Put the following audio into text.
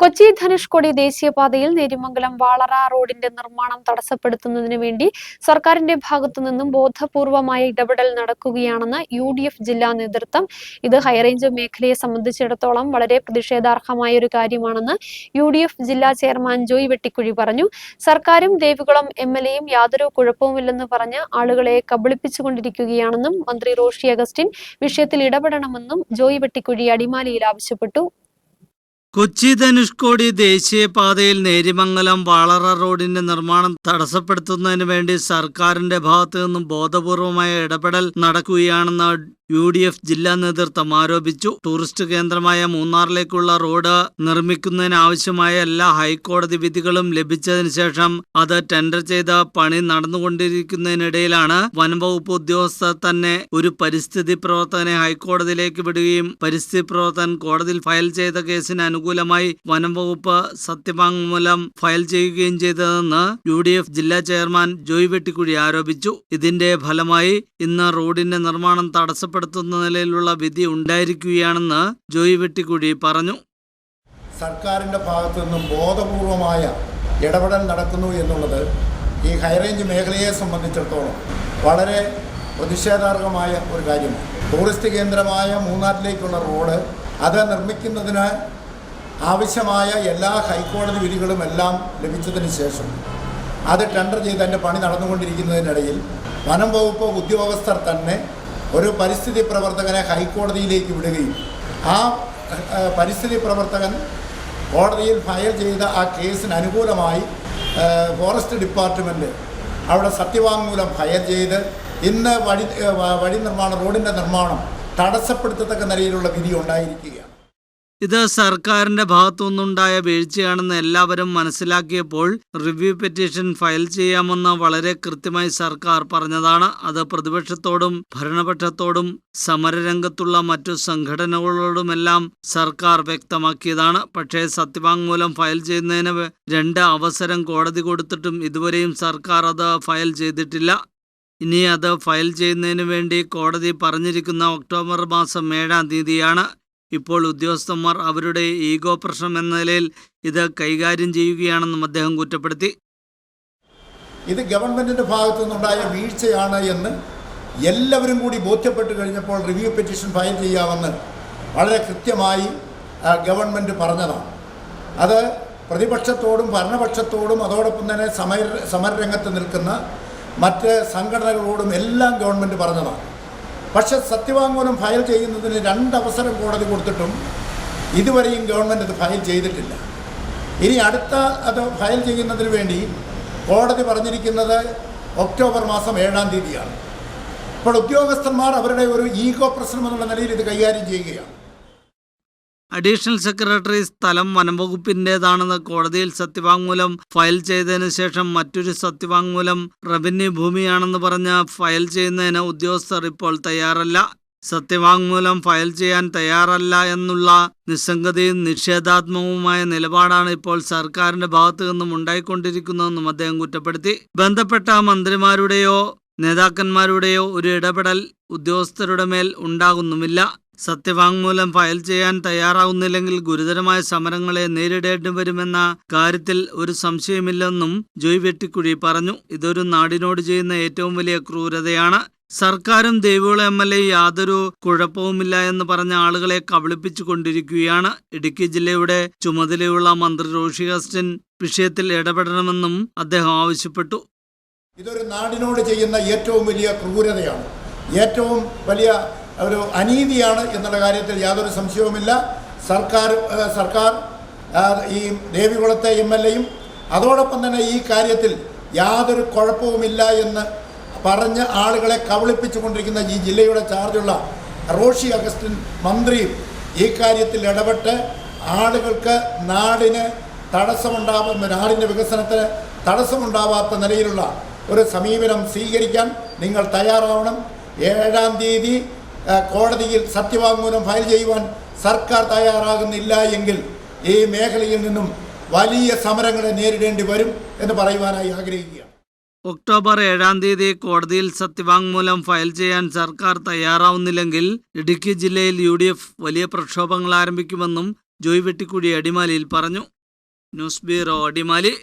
കൊച്ചി ധനുഷ്കോടി ദേശീയപാതയിൽ നേരിമംഗലം വാളറ റോഡിന്റെ നിർമ്മാണം തടസ്സപ്പെടുത്തുന്നതിന് വേണ്ടി സർക്കാരിന്റെ ഭാഗത്തു നിന്നും ബോധപൂർവമായ ഇടപെടൽ നടക്കുകയാണെന്ന് യു ഡി എഫ് ജില്ലാ നേതൃത്വം. ഇത് ഹൈറേഞ്ച് മേഖലയെ സംബന്ധിച്ചിടത്തോളം വളരെ പ്രതിഷേധാർഹമായ ഒരു കാര്യമാണെന്ന് യു ഡി എഫ് ജില്ലാ ചെയർമാൻ ജോയ് വെട്ടിക്കുഴി പറഞ്ഞു. സർക്കാരും ദേവികുളം എം എൽ എയും യാതൊരു കുഴപ്പവുമില്ലെന്ന് പറഞ്ഞ് ആളുകളെ കബളിപ്പിച്ചുകൊണ്ടിരിക്കുകയാണെന്നും മന്ത്രി റോഷി അഗസ്റ്റിൻ വിഷയത്തിൽ ഇടപെടണമെന്നും ജോയ് വെട്ടിക്കുഴി അടിമാലിയിൽ ആവശ്യപ്പെട്ടു. കൊച്ചി ധനുഷ്കോടി ദേശീയപാതയിൽ നേരിമംഗലം വാളറ റോഡിന്റെ നിർമ്മാണം തടസ്സപ്പെടുത്തുന്നതിന് വേണ്ടി സർക്കാരിന്റെ ഭാഗത്തു നിന്നും ബോധപൂർവമായ ഇടപെടൽ നടക്കുകയാണെന്ന് യു ഡി എഫ് ജില്ലാ നേതൃത്വം ആരോപിച്ചു. ടൂറിസ്റ്റ് കേന്ദ്രമായ മൂന്നാറിലേക്കുള്ള റോഡ് നിർമ്മിക്കുന്നതിനാവശ്യമായ എല്ലാ ഹൈക്കോടതി വിധികളും ലഭിച്ചതിന് ശേഷം അത് ടെൻഡർ ചെയ്ത പണി നടന്നുകൊണ്ടിരിക്കുന്നതിനിടയിലാണ് വനംവകുപ്പ് ഉദ്യോഗസ്ഥർ തന്നെ ഒരു പരിസ്ഥിതി പ്രവർത്തകനെ ഹൈക്കോടതിയിലേക്ക് വിടുകയും പരിസ്ഥിതി പ്രവർത്തകൻ കോടതിയിൽ ഫയൽ ചെയ്ത കേസിന് അനുകൂലമായി വനംവകുപ്പ് സത്യവാങ്മൂലം ഫയൽ ചെയ്യുകയും ചെയ്തതെന്ന് യു ഡി എഫ് ജില്ലാ ചെയർമാൻ ജോയ് വെട്ടിക്കുഴി ആരോപിച്ചു. ഇതിന്റെ ഫലമായി ഇന്ന് റോഡിന്റെ നിർമ്മാണം തടസ്സപ്പെടുത്തുന്ന നിലയിലുള്ള വിധി ഉണ്ടായിരിക്കുകയാണെന്ന് ജോയ് വെട്ടിക്കുടി പറഞ്ഞു. സർക്കാരിന്റെ ഭാഗത്തു നിന്നും ബോധപൂർവമായ ഇടപെടൽ നടക്കുന്നു എന്നുള്ളത് ഈ ഹൈറേഞ്ച് മേഖലയെ സംബന്ധിച്ചിടത്തോളം വളരെ പ്രതിഷേധാർഹമായ ഒരു കാര്യമാണ് ടൂറിസ്റ്റ് കേന്ദ്രമായ മൂന്നാറിലേക്കുള്ള റോഡ് അത് നിർമ്മിക്കുന്നതിന് ആവശ്യമായ എല്ലാ ഹൈക്കോടതി വിധികളും എല്ലാം ലഭിച്ചതിന് ശേഷം അത് ടെൻഡർ ചെയ്ത് അതിന്റെ പണി നടന്നുകൊണ്ടിരിക്കുന്നതിനിടയിൽ വനം വകുപ്പ് ഉദ്യോഗസ്ഥർ തന്നെ ഒരു പരിസ്ഥിതി പ്രവർത്തകനെ ഹൈക്കോടതിയിലേക്ക് വിടുകയും ആ പരിസ്ഥിതി പ്രവർത്തകൻ കോടതിയിൽ ഫയൽ ചെയ്ത ആ കേസിന് അനുകൂലമായി ഫോറസ്റ്റ് ഡിപ്പാർട്ട്മെന്റ് അവിടെ സത്യവാങ്മൂലം ഫയൽ ചെയ്ത് ഇന്ന് വഴി വഴി നിർമ്മാണം റോഡിന്റെ നിർമ്മാണം തടസ്സപ്പെടുത്തത്തക്ക നിലയിലുള്ള വിധി ഉണ്ടായിരിക്കുകയാണ്. ഇത് സർക്കാരിന്റെ ഭാഗത്തുനിന്നുണ്ടായ വീഴ്ചയാണെന്ന് എല്ലാവരും മനസ്സിലാക്കിയപ്പോൾ റിവ്യൂ പെറ്റീഷൻ ഫയൽ ചെയ്യാമെന്ന് വളരെ കൃത്യമായി സർക്കാർ പറഞ്ഞതാണ്. അത് പ്രതിപക്ഷത്തോടും ഭരണപക്ഷത്തോടും സമരരംഗത്തുള്ള മറ്റു സംഘടനകളോടുമെല്ലാം സർക്കാർ വ്യക്തമാക്കിയതാണ്. പക്ഷേ സത്യവാങ്മൂലം ഫയൽ ചെയ്യുന്നതിന് രണ്ട് അവസരം കോടതി കൊടുത്തിട്ടും ഇതുവരെയും സർക്കാർ അത് ഫയൽ ചെയ്തിട്ടില്ല. ഇനി അത് ഫയൽ ചെയ്യുന്നതിന് വേണ്ടി കോടതി പറഞ്ഞിരിക്കുന്ന ഒക്ടോബർ മാസം ഏഴാം തീയതിയാണ്. ഇപ്പോൾ ഉദ്യോഗസ്ഥന്മാർ അവരുടെ ഈഗോ പ്രശ്നം എന്ന നിലയിൽ ഇത് കൈകാര്യം ചെയ്യുകയാണെന്നും അദ്ദേഹം കുറ്റപ്പെടുത്തി. ഇത് ഗവൺമെന്റിന്റെ ഭാഗത്തു നിന്നുണ്ടായ വീഴ്ചയാണ് എന്ന് എല്ലാവരും കൂടി ബോധ്യപ്പെട്ട് കഴിഞ്ഞപ്പോൾ റിവ്യൂ പെറ്റീഷൻ ഫയൽ ചെയ്യാമെന്ന് വളരെ കൃത്യമായി ഗവൺമെന്റ് പറഞ്ഞതാണ്. അത് പ്രതിപക്ഷത്തോടും ഭരണപക്ഷത്തോടും അതോടൊപ്പം തന്നെ സമര സമരരംഗത്ത് നിൽക്കുന്ന മറ്റ് സംഘടനകളോടും എല്ലാം ഗവൺമെന്റ് പറഞ്ഞതാണ്. പക്ഷേ സത്യവാങ്മൂലം ഫയൽ ചെയ്യുന്നതിന് രണ്ടവസരം കോടതി കൊടുത്തിട്ടും ഇതുവരെയും ഗവൺമെന്റ് അത് ഫയൽ ചെയ്തിട്ടില്ല. ഇനി അടുത്ത അത് ഫയൽ ചെയ്യുന്നതിന് വേണ്ടി കോടതി പറഞ്ഞിരിക്കുന്നത് ഒക്ടോബർ മാസം ഏഴാം തീയതിയാണ്. അപ്പോൾ ഉദ്യോഗസ്ഥന്മാർ അവരുടെ ഒരു ഈഗോ പ്രശ്നം എന്നുള്ള നിലയിൽ ഇത് കൈകാര്യം ചെയ്യുകയാണ്. അഡീഷണൽ സെക്രട്ടറി സ്ഥലം വനംവകുപ്പിന്റേതാണെന്ന് കോടതിയിൽ സത്യവാങ്മൂലം ഫയൽ ചെയ്തതിനു ശേഷം മറ്റൊരു സത്യവാങ്മൂലം റവന്യൂ ഭൂമിയാണെന്ന് പറഞ്ഞ് ഫയൽ ചെയ്യുന്നതിന് ഉദ്യോഗസ്ഥർ ഇപ്പോൾ തയ്യാറല്ല. സത്യവാങ്മൂലം ഫയൽ ചെയ്യാൻ തയ്യാറല്ല എന്നുള്ള നിസ്സംഗതയും നിഷേധാത്മകവുമായ നിലപാടാണ് ഇപ്പോൾ സർക്കാരിന്റെ ഭാഗത്തു നിന്നും ഉണ്ടായിക്കൊണ്ടിരിക്കുന്നതെന്നും അദ്ദേഹം കുറ്റപ്പെടുത്തി. ബന്ധപ്പെട്ട മന്ത്രിമാരുടെയോ നേതാക്കന്മാരുടെയോ ഒരു ഇടപെടൽ ഉദ്യോഗസ്ഥരുടെ മേൽ ഉണ്ടാകുന്നുമില്ല. സത്യവാങ്മൂലം ഫയൽ ചെയ്യാൻ തയ്യാറാവുന്നില്ലെങ്കിൽ ഗുരുതരമായ സമരങ്ങളെ നേരിടേണ്ടി വരുമെന്ന കാര്യത്തിൽ ഒരു സംശയമില്ലെന്നും ജോയ് വെട്ടിക്കുഴി പറഞ്ഞു. ഇതൊരു നാടിനോട് ചെയ്യുന്ന ഏറ്റവും വലിയ ക്രൂരതയാണ്. സർക്കാരും ദേവികുള എം എൽ എ യാതൊരു കുഴപ്പവുമില്ല എന്ന് പറഞ്ഞ ആളുകളെ കബളിപ്പിച്ചു കൊണ്ടിരിക്കുകയാണ് ഇടുക്കി ജില്ലയുടെ ചുമതലയുള്ള മന്ത്രി റോഷി ഹസ്റ്റിൻ വിഷയത്തിൽ ഇടപെടണമെന്നും അദ്ദേഹം ആവശ്യപ്പെട്ടു. ഇതൊരു നാടിനോട് ചെയ്യുന്ന ഏറ്റവും വലിയ ക്രൂരതയാണ്. ഏറ്റവും വലിയ ഒരു അനീതിയാണ് എന്നുള്ള കാര്യത്തിൽ യാതൊരു സംശയവുമില്ല. സർക്കാർ സർക്കാർ ഈ ദേവികുളത്തെ എം എൽ എയും അതോടൊപ്പം തന്നെ ഈ കാര്യത്തിൽ യാതൊരു കുഴപ്പവുമില്ല എന്ന് പറഞ്ഞ് ആളുകളെ കബളിപ്പിച്ചുകൊണ്ടിരിക്കുന്ന ഈ ജില്ലയുടെ ചാർജുള്ള റോഷി അഗസ്റ്റിൻ മന്ത്രിയും ഈ കാര്യത്തിൽ ഇടപെട്ട് ആളുകൾക്ക് നാടിന് തടസ്സമുണ്ടാവുന്ന നാടിന്റെ വികസനത്തിന് തടസ്സമുണ്ടാവാത്ത നിലയിലുള്ള ഒരു സമീപനം സ്വീകരിക്കാൻ നിങ്ങൾ തയ്യാറാവണം. ഏഴാം തീയതി കോടതിയിൽ സത്യവാങ്മൂലം ഫയൽ ചെയ്യുവാൻ സർക്കാർ തയ്യാറാകുന്നില്ല എങ്കിൽ ഈ മേഖലയിൽ നിന്നും വലിയ സമരങ്ങളെ നേരിടേണ്ടി വരും എന്ന് പറയുവാനായി ആഗ്രഹിക്കുകയാണ്. ഒക്ടോബർ ഏഴാം തീയതി കോടതിയിൽ സത്യവാങ്മൂലം ഫയൽ ചെയ്യാൻ സർക്കാർ തയ്യാറാവുന്നില്ലെങ്കിൽ ഇടുക്കി ജില്ലയിൽ യു വലിയ പ്രക്ഷോഭങ്ങൾ ആരംഭിക്കുമെന്നും ജോയ് വെട്ടിക്കുടി അടിമാലിയിൽ പറഞ്ഞു. News bureau Adimali.